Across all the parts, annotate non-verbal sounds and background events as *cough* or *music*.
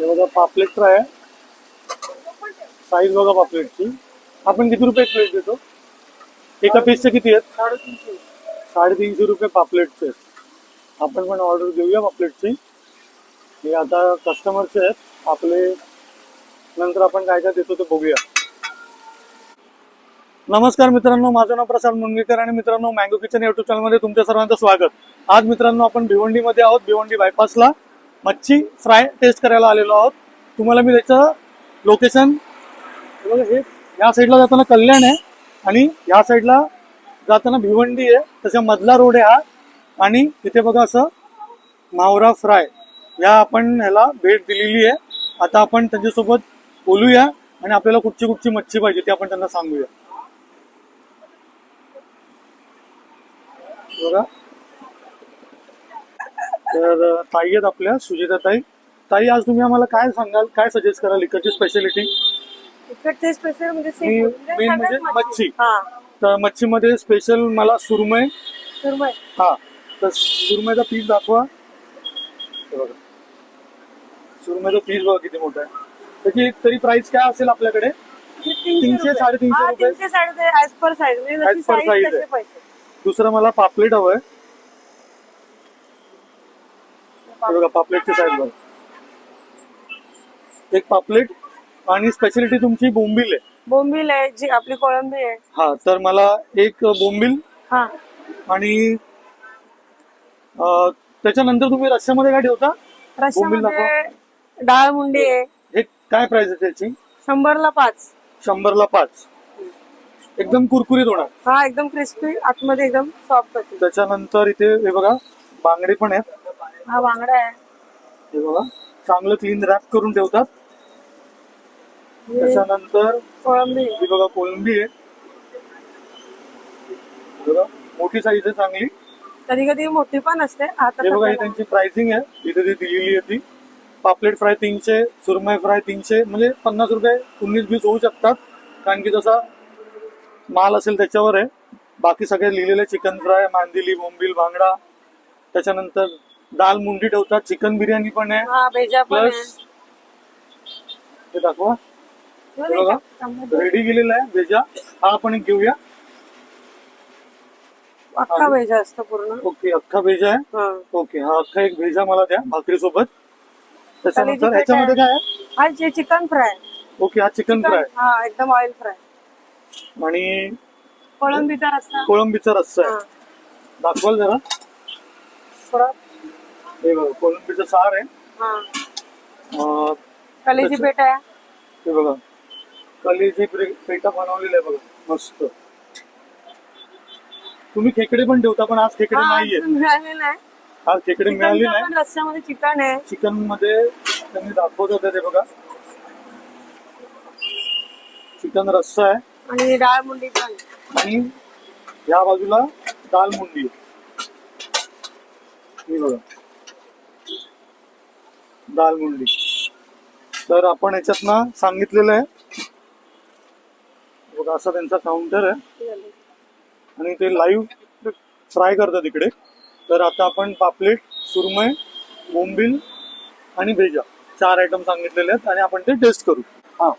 हे बघा पापलेट फ्राय आहे. साईज बघा पापलेटची. आपण किती रुपये प्लेट देतो? एका पीसचे किती आहेत? साडेतीनशे साडेतीनशे रुपये पापलेटचे आहेत. आपण पण ऑर्डर घेऊया पापलेटची. हे आता कस्टमरचे आहेत आपले नंतर आपण काय काय देतो ते बघूया. नमस्कार मित्रांनो माझं नाव प्रसाद मुनगेकर आणि मित्रांनो मँगो किचन युट्यूब चॅनलमध्ये तुमच्या सर्वांचं स्वागत. आज मित्रांनो आपण भिवंडीमध्ये आहोत. भिवंडी बायपासला मच्छी फ्राय टेस्ट करायला आलेलो आहोत. तुम्हाला मी त्याचं लोकेशन हे या साईडला जाताना कल्याण आहे आणि या साईडला जाताना भिवंडी आहे. त्याच्या मधला रोड आहे हा. आणि तिथे बघा असं मावरा फ्राय. या आपण ह्याला भेट दिलेली आहे. आता आपण त्यांच्यासोबत बोलूया आणि आपल्याला कुठची कुठची मच्छी पाहिजे ती आपण त्यांना सांगूया. बघा. तर ताई आहेत आपल्या सुजिता ताई. ताई आज तुम्ही आम्हाला काय सांगाल? काय सजेस्ट कराल इकडची स्पेशालिटी इकडचे स्पेशल म्हणजे मी- seafood. main सगळ्यात म्हणजे मच्छी. हा. तर मच्छीमध्ये स्पेशल मला सुरमई. सुरमई. हा. तर सुरमईचा पीस दाखवा. हे बघा. सुरमईचा पीस बघा किती मोठा आहे. त्याची तरी प्राइस काय असेल आपल्याकडे? तीनशे, रुपये. साडेतीनशे हा, रुपये. तीनशे साडे ऍज पर साईज म्हणजे As जशी per size size तसे आहे. पैसे. दुसरं मला पापलेट हवंय. हे बघा पापलेटची साईज बघा. एक पापलेट आणि स्पेशालिटी तुमची बोंबील आहे. बोंबील आहे जी आपली कोळंबी आहे. हा तर मला एक बोंबील हा. आणि त्याच्यानंतर तुम्ही रस्स्यामध्ये काय ठेवता? बोंबील रश्श्यामध्ये डाळ मुंडी आहे. हे काय प्राइस आहे त्याची? शंभरला पाच. शंभरला पाच. एकदम कुरकुरीत होणार. हा एकदम क्रिस्पी आतमध्ये एकदम सॉफ्ट होती. त्याच्यानंतर इथे हे बघा बांगडे पण आहेत. हा बांगडा आहे. हे बघा चांगलं क्लीन रॅप करून ठेवतात. त्याच्यानंतर कोळंबी. ही बघा कोलंबी आहे. बघा मोठी साईज आहे चांगली. कधी कधी मोठी पण असते. आता हे बघा ही त्यांची प्राइसिंग आहे. इथे ती दिलेली आहे ती. पापलेट फ्राय तीनशे सुरमई फ्राय तीनशे म्हणजे पन्नास रुपये उन्नीस बीस होऊ शकतात. कारण की जसा माल असेल त्याच्यावर आहे. बाकी सगळे लिहिलेले चिकन फ्राय मांदिली बोंबील बांगडा त्याच्यानंतर दाल मुंडी ठेवतात चिकन बिर्याणी पण आहे. हा भेजा पण आहे. प्लस हे दाखवा. हे बघा. रेडी गेलेला आहे भेजा. हा आपण एक घेऊया. अख्खा भेजा असतो पूर्ण. ओके अख्खा भेजा आहे. हा. ओके हा अख्खा एक भेजा मला द्या भाकरी सोबत त्याच्यानंतर ह्याच्यामध्ये काय आहे? हा जे चिकन फ्राय ओके हा चिकन फ्राय. हा एकदम ऑइल फ्राय. आणि कोळंबीचा रस्सा. कोळंबीचा रस्सा आहे. दाखवाल जरा. थोडा हे बघा कोळंबीचं सार आहे. हा. अं, कलेजी त्याचं- आहे. हे बघा कलेजी पे- पेटा बनवलेला आहे बघा मस्त. तुम्ही खेकडे पण ठेवता पण आज खेकडे हा, नाहीये. *laughs* अजून मिळालेला आहे. आज खेकडे मिळाली नाही. पण रस्स्यामध्ये चिकन आहे. चिकनमध्ये त्यांनी दाखवत होते ते बघा. चिकन रस्सा आहे. आणि डाळ मुंडी पण. आणि या बाजूला दाल मुंडी. आहे. हे बघा. दाल मुंडी. तर आपण याच्यात ना सांगितलेलं आहे. बघा असा त्यांचा काउंटर आहे. आणि ते लाईव्ह फ्राय करतात इकडे. तर आता आपण पापलेट सुरमई बोंबील आणि भेजा चार आयटम सांगितलेले आहेत आणि आपण ते टेस्ट करू. हा.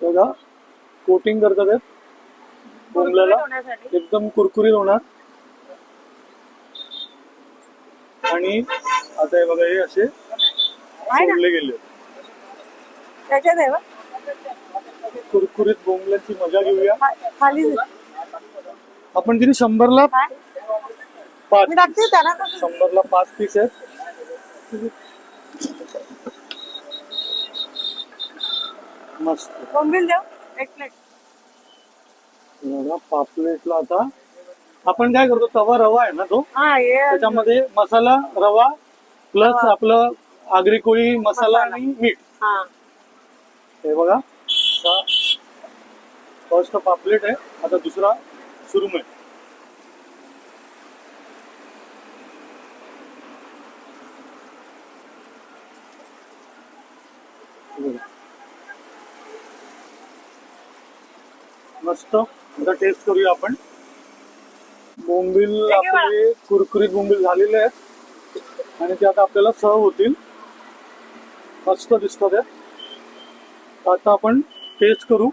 बघा कोटिंग करतात आहेत बोंबल्याला. एकदम कुरकुरीत होणार. आणि आता हे बघा हे असे? सोडले गेले. त्याच्यात आहे. कुरकुरीत बोंबल्याची मजा घेऊया. खाली आपण किती? शंभरला पाच शंभरला पाच पीस आहेत. मस्त. बोंबील देऊ. एक प्लेट. बघा पापलेटला आता आपण काय करतो तवा रवा आहे ना तो? हा त्याच्यामध्ये मसाला रवा प्लस आपलं आगरी कोळी मसाला आणि मीठ. हा. हे बघा. फर्स्ट पापलेट आहे. आता दुसरा बघा. मस्त. आता टेस्ट करूया आपण. बोंबील आपले कुरकुरीत बोंबील झालेले आहेत आणि ते आता आपल्याला सर्व होतील. मस्त दिसतात आता आपण टेस्ट करू.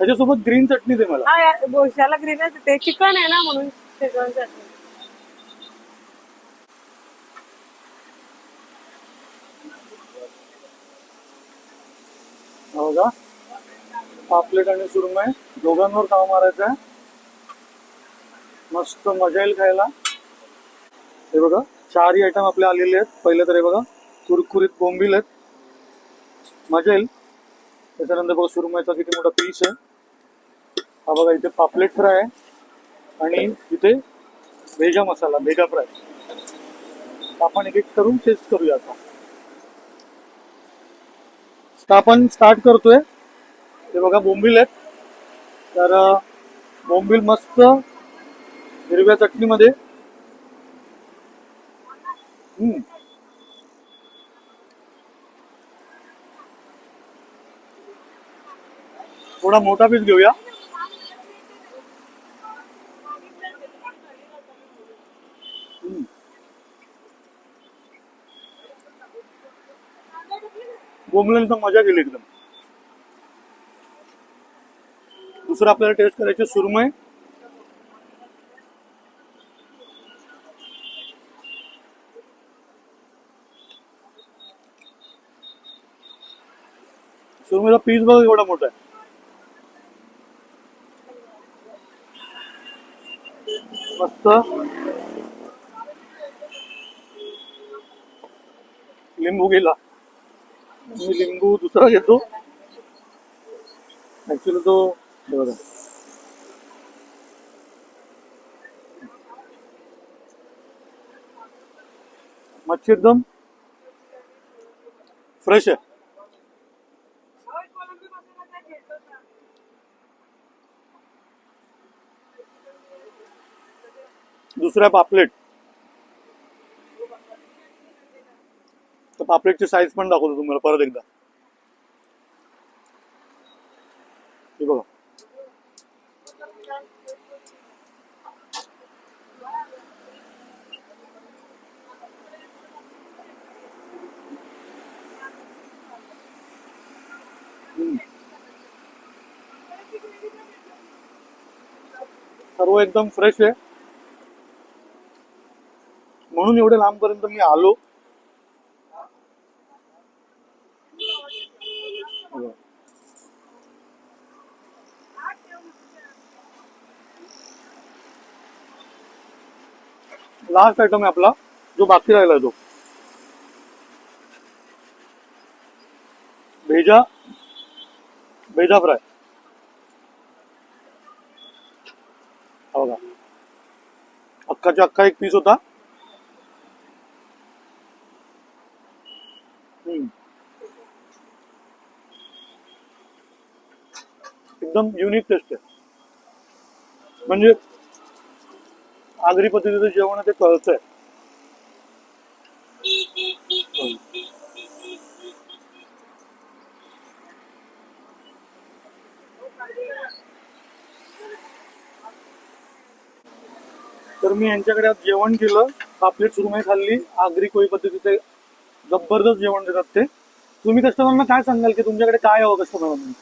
त्याच्यासोबत ग्रीन चटणी दे मला. हा बोशाला ग्रीनच ते चिकन आहे ना म्हणून शेजवान चटणी. हो का? पापलेट आणि सुरमय दोघांवर ताव मारायचं आहे. मस्त मजा येईल खायला. हे बघा चारही आयटम आपले आलेले आहेत. पहिले तर हे बघा कुरकुरीत बोंबील आहेत. मजा येईल. त्याच्यानंतर बघा सुरमईचा किती मोठा पीस आहे. हा बघा इथे पापलेट फ्राय आहे. आणि इथे भेजा मसाला भेजा फ्राय. आपण एक एक करून टेस्ट करूया आता. तर आपण स्टार्ट करतोय. हे बघा बोंबील आहेत तर बोंबील मस्त हिरव्या चटणीमध्ये हम्म. थोडा मोठा पीस घेऊया हम्म. तर मजा केली एकदम दुसरं आपल्याला टेस्ट करायचे सुरमय सुरमईचा पीस बघ एवढा मोठा आहे. मस्त. लिंबू गेला. मी लिंबू दुसरा घेतो. ऍक्च्युली तो बघा मच्छी एकदम फ्रेश आहे. दुसऱ्या पापलेट. तर पापलेटची साईज पण दाखवतो तुम्हाला परत एकदा. सर्व एकदम फ्रेश आहे. म्हणून एवढे लांबपर्यंत मी आलो. लास्ट आयटम आहे आपला जो बाकी राहिला तो. भेजा भेजा फ्राय हो का? अख्खाच्या अख्खा एक पीस होता? हम्म. एकदम युनिक टेस्ट आहे. म्हणजे आगरी पद्धतीचं जेवण आहे ते कळतंय तर मी यांच्याकडे आज जेवण केलं. पापलेट सुरमई खाल्ली. आगरी कोळी पद्धतीचे जबरदस्त जेवण देतात ते. तुम्ही कस्टमरना काय सांगाल की तुमच्याकडे काय हवं कस्टमरांना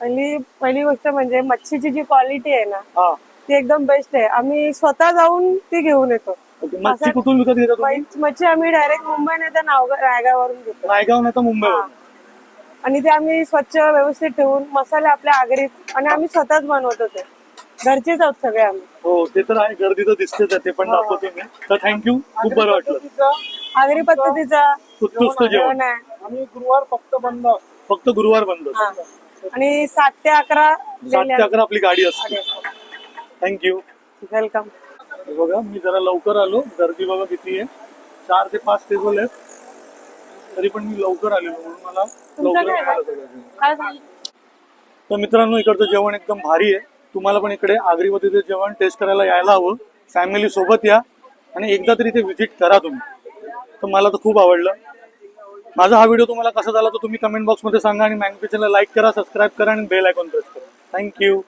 पहिली पहिली गोष्ट म्हणजे मच्छीची जी क्वालिटी आहे ना हा. ती एकदम बेस्ट आहे. आम्ही स्वतः जाऊन ती घेऊन येतो. ओके मच्छी कुठून विकत घेता तुम्ही? मच्छी मच्छी आम्ही डायरेक्ट मुंबई नाही तर नावगा- रायगाववरून घेतो. नायगाव नाही तर मुंबईवर हा. आणि ते आम्ही स्वच्छ व्यवस्थित ठेवून मसाले आपल्या आगरीत आणि आम्ही स्वतःच बनवतो ते. घरचेच आहोत सगळे आम्ही. हो ते तर आहे. गर्दी तर दिसतेच आहे. ते पण हो. दाखवतो मी. तर थँक्यू खूप बरं वाटलं. आगरी पद्धतीचा उत्कृष्ट जेवण आहे. आणि गुरुवार फक्त बंद फक्त गुरुवार बंद हा. आणि सात ते अकरा सात ते अकरा आपली गाडी असते. थँक्यू वेलकम बघा मी जरा लवकर आलो. गर्दी बघा किती आहे. चार ते पाच टेबल आहेत. तरी पण मी लवकर आलेलो म्हणून मला लवकर काय? मिळालं सगळं जेवण. काय सांग तर मित्रांनो इकडचं जेवण एकदम भारी आहे. तुम्हाला पण इकडे आगरीवतीचं जेवण टेस्ट करायला यायला हवं. फॅमिली सोबत या आणि एकदा तरी ते व्हिजिट करा तुम्ही. तर मला तर खूप आवडलं. माझा हा व्हिडिओ तुम्हाला कसा झाला तर तुम्ही कमेंट बॉक्समध्ये सांगा आणि मॅंगो किचनला लाईक करा सबस्क्राईब करा आणि बेल आयकॉन प्रेस करा. Thank you